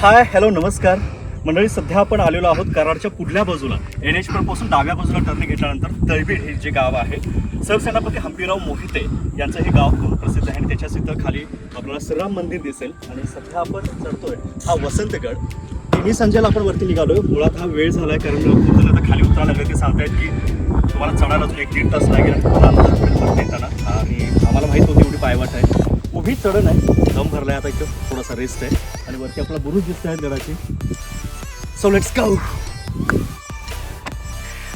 Hi hello नमस्कार. मंडळी सध्या आपण आलेलो आहोत कराडच्या पुढल्या बाजूला. एन एच पासून डाव्या बाजूला टर्न घेतल्यानंतर तळबीड हे जे गाव आहे सरसेनापती हंपीराव मोहिते यांचं हे गाव खूप प्रसिद्ध आहे आणि त्याच्या सिद्ध खाली आपल्याला श्रीराम मंदिर दिसेल. आणि सध्या आपण चढतोय हा वसंतगड. तिन्ही संजयला आपण वरती निघालोय. मुळात हा वेळ झालाय कारण खूप जण आता खाली उतरायला लागले ते सांगतायत की तुम्हाला चढायला अजून एक दीड तास लागेल येताना. आणि आम्हाला माहीत होती एवढी पायवाट आहे. उभी चढण आहे. दम भरलाय आता इथं. थोडासा रेस्ट आहे. आणि वरती आपला बुरुज दिसत आहेत गडाची. सो लेट्स गो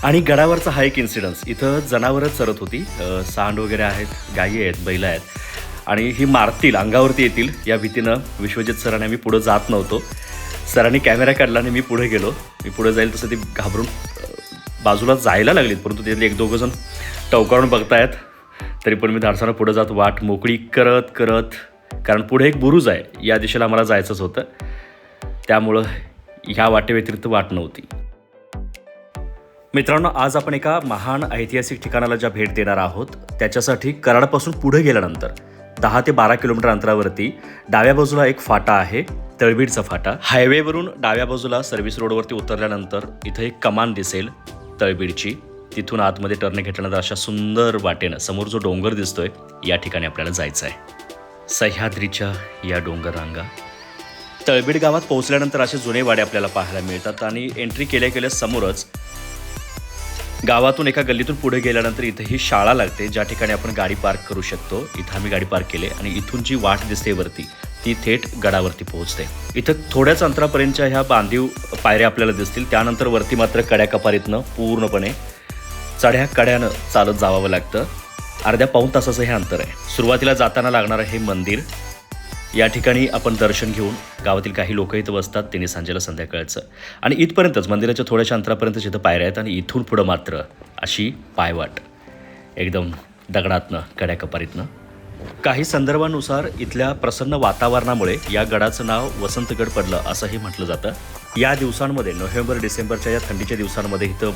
आणि गडावरचा हा एक इन्सिडन्स इथं जनावरं चरत होती. सांड वगैरे आहेत गायी आहेत बैल आहेत. आणि ही मारतील अंगावरती येतील या भीतीनं विश्वजित सरांनी आम्ही पुढं जात नव्हतो. सरांनी कॅमेरा काढला आणि मी पुढे गेलो. मी पुढे जाईल तसं ती घाबरून बाजूला जायला लागलीत. परंतु त्यातले एक दोघं जण टवकारून बघतायत. तरी पण मी धाडसानं पुढे जात वाट मोकळी करत करत कारण पुढे एक बुरुज आहे. या दिशेला मला जायचंच होतं. त्यामुळं ह्या वाटेव्यतिरिक्त वाट नव्हती. मित्रांनो आज आपण एका महान ऐतिहासिक ठिकाणाला ज्या भेट देणार आहोत त्याच्यासाठी कराडपासून पुढे गेल्यानंतर दहा ते बारा किलोमीटर अंतरावरती डाव्या बाजूला एक फाटा आहे तळबीडचा फाटा. हायवेवरून डाव्या बाजूला सर्व्हिस रोडवरती उतरल्यानंतर इथं एक कमान दिसेल तळबीडची. तिथून आतमध्ये टर्न घेतल्यानंतर अशा सुंदर वाटेनं समोर जो डोंगर दिसतोय या ठिकाणी आपल्याला जायचं आहे. सह्याद्रीच्या या डोंगर रांगा तळबीड गावात पोहोचल्यानंतर असे जुने वाडे आपल्याला पाहायला मिळतात आणि एंट्री केल्या केल्या समोरच गावातून एका गल्लीतून पुढे गेल्यानंतर इथं ही शाळा लागते. ज्या ठिकाणी आपण गाडी पार्क करू शकतो. इथं आम्ही गाडी पार्क केली आणि इथून जी वाट दिसते वरती ती थेट गडावरती पोहोचते. इथं थोड्याच अंतरापर्यंतच्या ह्या बांधीव पायऱ्या आपल्याला दिसतील. त्यानंतर वरती मात्र कड्याकपारीतनं पूर्णपणे चढ्या कड्यानं चालत जावावं लागतं. अर्ध्या पाऊण तासाचं हे अंतर आहे. सुरुवातीला जाताना लागणारं हे मंदिर. या ठिकाणी आपण दर्शन घेऊन गावातील काही लोक इथं बसतात त्यांनी सांजेला संध्याकाळचं. आणि इथपर्यंतच मंदिराच्या थोड्याशा अंतरापर्यंत जिथं पायऱ्या आहेत आणि इथून पुढं मात्र अशी पायवाट. एकदम दगडातनं कड्या कपारीतनं काही संदर्भानुसार इथल्या प्रसन्न वातावरणामुळे या गडाचं नाव वसंतगड पडलं असंही म्हटलं जातं. या दिवसांमध्ये नोव्हेंबर डिसेंबरच्या या थंडीच्या दिवसांमध्ये इथं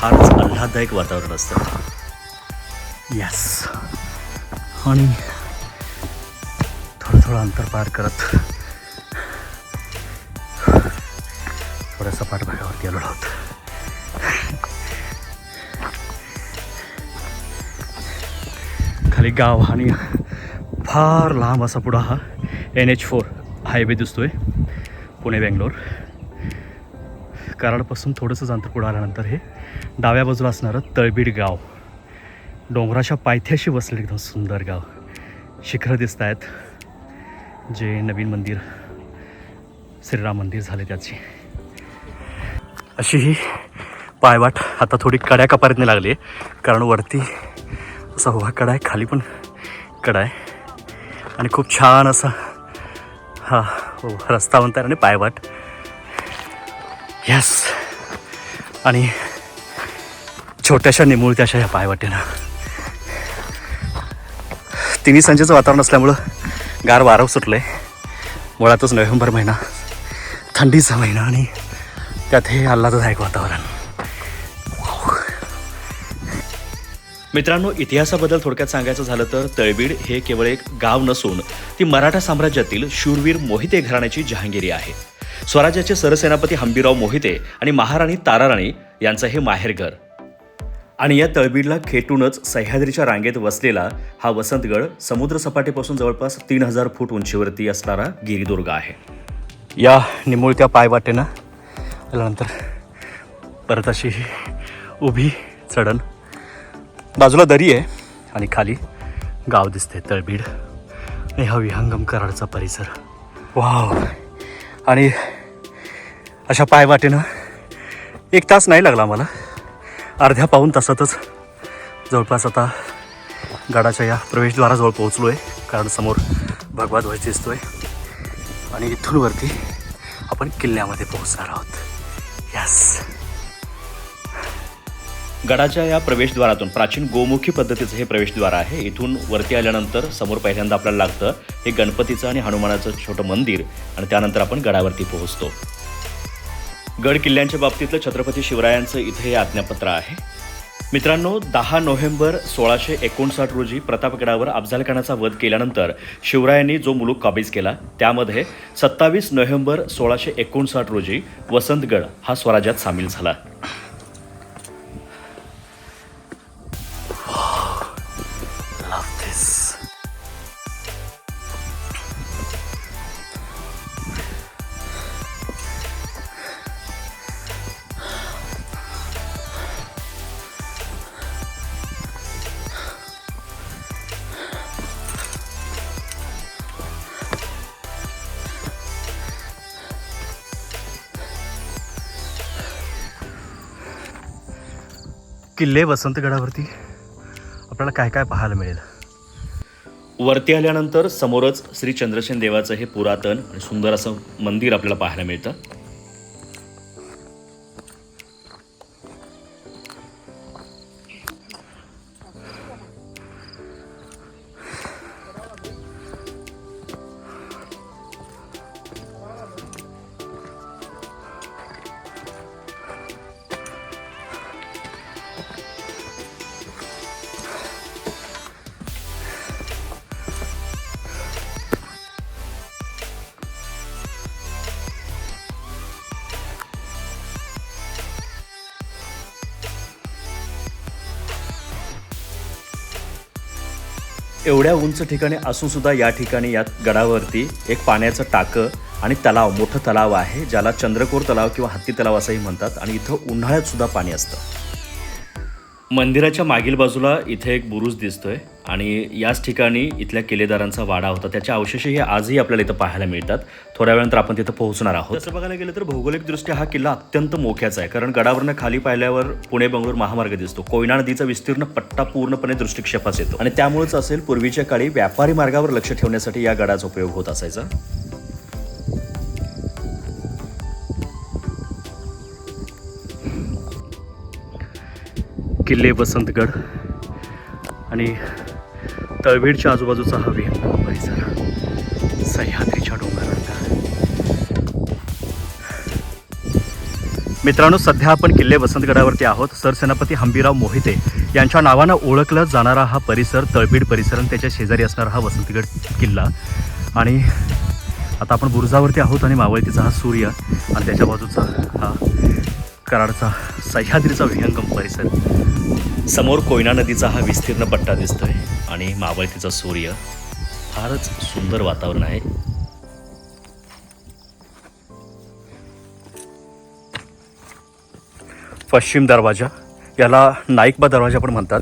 फारच आल्हाददायक वातावरण असतं. यस आणि थोडं थोडं अंतर पार करत थोडासा पाठभागावरती आलो आहोत. खाली गाव आणि फार लांब असा पुढं हा एन एच फोर हायवे दिसतोय पुणे बेंगलोर. कराडपासून थोडंसंच अंतर पुढं आल्यानंतर हे डाव्या बाजूला असणारं तळबीड गाव. डोंगराच्या पायथ्याशी वसलेलं एकदम सुंदर गाव. शिखरं दिसत आहेत. जे नवीन मंदिर श्रीराम मंदिर झाले त्याची. अशी ही पायवाट आता थोडी कड्या कपारीतने लागली आहे. कारण वरती असा उभा कडा आहे खाली पण कडा आहे आणि खूप छान असा हा हो रस्ता म्हणतात आणि पायवाट. यस आणि छोट्याशा निमुळत्याशा ह्या पायवाटेनं तिन्ही संजेचं वातावरण असल्यामुळं गार वारं सुटलं आहे मुळातच नोव्हेंबर महिना थंडीचा महिना आणि त्यात हे आल्हाददायक वातावरण. मित्रांनो इतिहासाबद्दल थोडक्यात सांगायचं झालं तर तळबीड हे केवळ एक गाव नसून ती मराठा साम्राज्यातील शूरवीर मोहिते घराण्याची जहांगिरी आहे. स्वराज्याचे सरसेनापती हंबीराव मोहिते आणि महाराणी ताराराणी यांचं हे माहेरघर. आणि या तळबीडला खेटूनच सह्याद्रीच्या रांगेत वसलेला हा वसंतगड समुद्रसपाटीपासून जवळपास तीन हजार फूट उंचीवरती असणारा गिरिदुर्ग आहे. या निमुळत्या पायवाटेनं त्यानंतर परत अशी ही उभी चढण. बाजूला दरी आहे आणि खाली गाव दिसते तळबीड. आणि हा विहंगम कराडचा परिसर. वाव. आणि अशा पायवाटेनं एक तास नाही लागला मला अर्ध्या पाऊन तासातच. जवळपास आता गडाच्या या प्रवेशद्वाराजवळ पोहोचलो आहे कारण समोर भगवा ध्वज आहे आणि इथून वरती आपण किल्ल्यामध्ये पोहोचणार आहोत. यस गडाच्या या प्रवेशद्वारातून प्राचीन गोमुखी पद्धतीचं हे प्रवेशद्वार आहे. इथून वरती आल्यानंतर समोर पहिल्यांदा आपल्याला लागतं हे गणपतीचं आणि हनुमानाचं छोटं मंदिर. आणि त्यानंतर आपण गडावरती पोहोचतो. गड किल्ल्यांच्या बाबतीतलं छत्रपती शिवरायांचं इथे हे आज्ञापत्र आहे. मित्रांनो दहा नोव्हेंबर सोळाशे एकोणसाठ रोजी प्रतापगडावर अफजालखानाचा वध केल्यानंतर शिवरायांनी जो मुलूक काबीज केला त्यामध्ये सत्तावीस नोव्हेंबर सोळाशे एकोणसाठ रोजी वसंतगड हा स्वराज्यात सामील झाला. किल्ले वसंतगडावरती आपल्याला काय काय पाहायला मिळेल? वरती आल्यानंतर समोरच श्री चंद्रसेन देवाचं हे पुरातन आणि सुंदर असं मंदिर आपल्याला पाहायला मिळतं. एवढ्या उंच ठिकाणी असून सुद्धा या ठिकाणी या गडावरती एक पाण्याचं टाकं आणि तलाव मोठं तलाव आहे ज्याला चंद्रकोर तलाव किंवा हत्ती तलाव असंही म्हणतात आणि इथं उन्हाळ्यात सुद्धा पाणी असतं. मंदिराच्या मागील बाजूला इथे एक बुरुज दिसतोय. आणि याच ठिकाणी इथल्या किल्लेदारांचा वाडा होता. त्याचे अवशेषही आजही आपल्याला इथं पाहायला मिळतात. थोड्या वेळानंतर आपण तिथं पोहोचणार आहोत. तसं बघायला गेलं तर भौगोलिकदृष्ट्या हा किल्ला अत्यंत मोक्याचा आहे. कारण गडावरनं खाली पाहिल्यावर पुणे बंगळूर महामार्ग दिसतो. कोयना नदीचा विस्तीर्ण पट्टा पूर्णपणे दृष्टिक्षेपास येतो. आणि त्यामुळेच असेल पूर्वीच्या काळी व्यापारी मार्गावर लक्ष ठेवण्यासाठी या गडाचा उपयोग होत असायचा. किल्ले वसंतगड आणि तळवीडच्या आजूबाजूचा हा विहंगम परिसर. सह्याद्रीच्या डोंगरांचा. मित्रांनो सध्या आपण किल्ले वसंतगडावरती आहोत. सरसेनापती हंबीराव मोहिते यांच्या नावानं ओळखला जाणारा हा परिसर तळबीड परिसर आणि त्याच्या शेजारी असणारा हा वसंतगड किल्ला. आणि आता आपण बुरुजावरती आहोत आणि मावळतीचा हा सूर्य आणि त्याच्या बाजूचा हा कराडचा सह्याद्रीचा विहंगम परिसर. समोर कोयना नदीचा हा विस्तीर्ण पट्टा दिसतोय आणि मावळतीचा सूर्य फारच सुंदर वातावरण आहे. पश्चिम दरवाजा याला नाईकबा दरवाजा पण म्हणतात.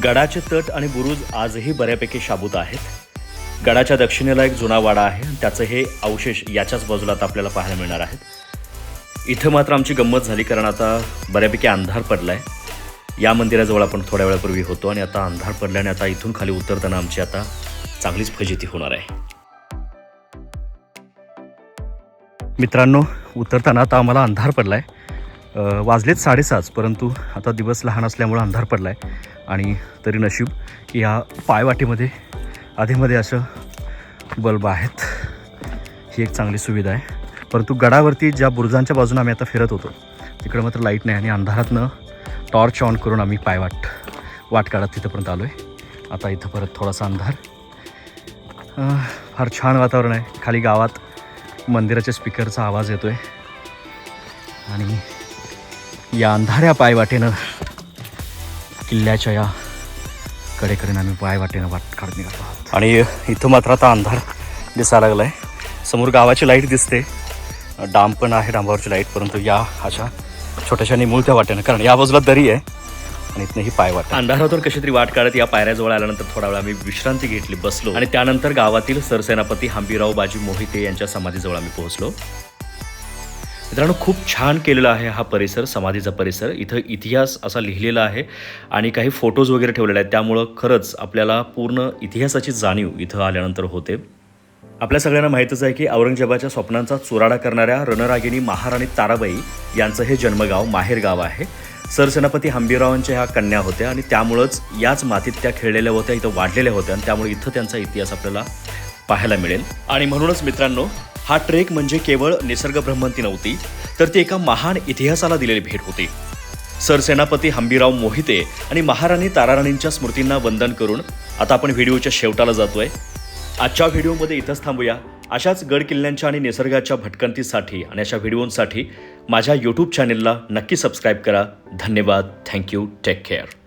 गडाचे तट आणि बुरुज आजही बऱ्यापैकी शाबूत आहेत. गडाच्या दक्षिणेला एक जुना वाडा आहे आणि त्याचं हे अवशेष याच्याच बाजूला आता आपल्याला पाहायला मिळणार आहेत. इथं मात्र आमची गंमत झाली कारण आता बऱ्यापैकी अंधार पडला आहे या मंदिराजवळ आपण थोड्या वेळापूर्वी होतो आणि आता अंधार पडल्याने आता इथून खाली उतरताना आमची आता चांगलीच फजिती होणार आहे. मित्रांनो उतरताना आता आम्हाला अंधार पडला आहे वाजलेत साडेसात परंतु आता दिवस लहान असल्यामुळं अंधार पडला आहे आणि तरी नशीब या पायवाटीमध्ये पायवाटेमध्ये आधीमध्ये असं बल्ब आहेत. ही एक चांगली सुविधा आहे. परंतु गडावरती ज्या बुरुजांच्या बाजूने आम्ही आता फिरत होतो तिकडं मात्र लाइट नाही आणि अंधारातनं टॉर्च ऑन करून आम्ही पायवाट वाट काढत तिथंपर्यंत आलो आहे आता इथं परत थोडासा अंधार. फार छान वातावरण आहे. खाली गावात मंदिराच्या स्पीकरचा आवाज येतो आहे आणि या अंधाऱ्या पायवाटेनं किल्ल्याच्या या कडेकडेनं आम्ही पाय वाटेनं वाट काढत निघालो आहोत. आणि इथं मात्र आता अंधार दिसायला लागला आहे समोर गावाची लाइट दिसते. डाम पण आहे डांबावरची लाइट परंतु या अशा छोट्याशा निमुळत्या वाटेनं कारण या बाजूला दरी आहे आणि इथनं ही पाय वाट अंधारातून कशी तरी वाट काढत या पायऱ्याजवळ आल्यानंतर थोडा वेळ आम्ही विश्रांती घेतली बसलो. आणि त्यानंतर गावातील सरसेनापती हंबीराव बाजी मोहिते यांच्या समाधीजवळ आम्ही पोहोचलो. मित्रांनो खूप छान केलेला आहे हा परिसर समाधीचा परिसर. इथं इतिहास असा लिहिलेला आहे आणि काही फोटोज वगैरे ठेवलेले आहेत. त्यामुळं खरंच आपल्याला पूर्ण इतिहासाची जाणीव इथं आल्यानंतर होते. आपल्या सगळ्यांना माहीतच आहे की औरंगजेबाच्या स्वप्नांचा चुराडा करणाऱ्या रणरागिणी महाराणी ताराबाई यांचं हे जन्मगाव माहेरगाव आहे. सरसेनापती हंबीरावांच्या ह्या कन्या होत्या आणि त्यामुळंच याच मातीत त्या खेळलेल्या होत्या इथं वाढलेल्या होत्या आणि त्यामुळे इथं त्यांचा इतिहास आपल्याला पाहायला मिळेल. आणि म्हणूनच मित्रांनो हा ट्रेक म्हणजे केवळ निसर्ग भ्रमंती नव्हती तर ती एका महान इतिहासाला दिलेली भेट होती. सरसेनापती हंबीराव मोहिते आणि महाराणी ताराराणींच्या स्मृतींना वंदन करून आता आपण व्हिडिओच्या शेवटाला जातोय. आजच्या व्हिडिओमध्ये इथंच थांबूया. अशाच गड किल्ल्यांच्या आणि निसर्गाच्या भटकंतीसाठी आणि अशा व्हिडिओंसाठी माझ्या यूट्यूब चॅनेलला नक्की सबस्क्राईब करा. धन्यवाद. Thank you take care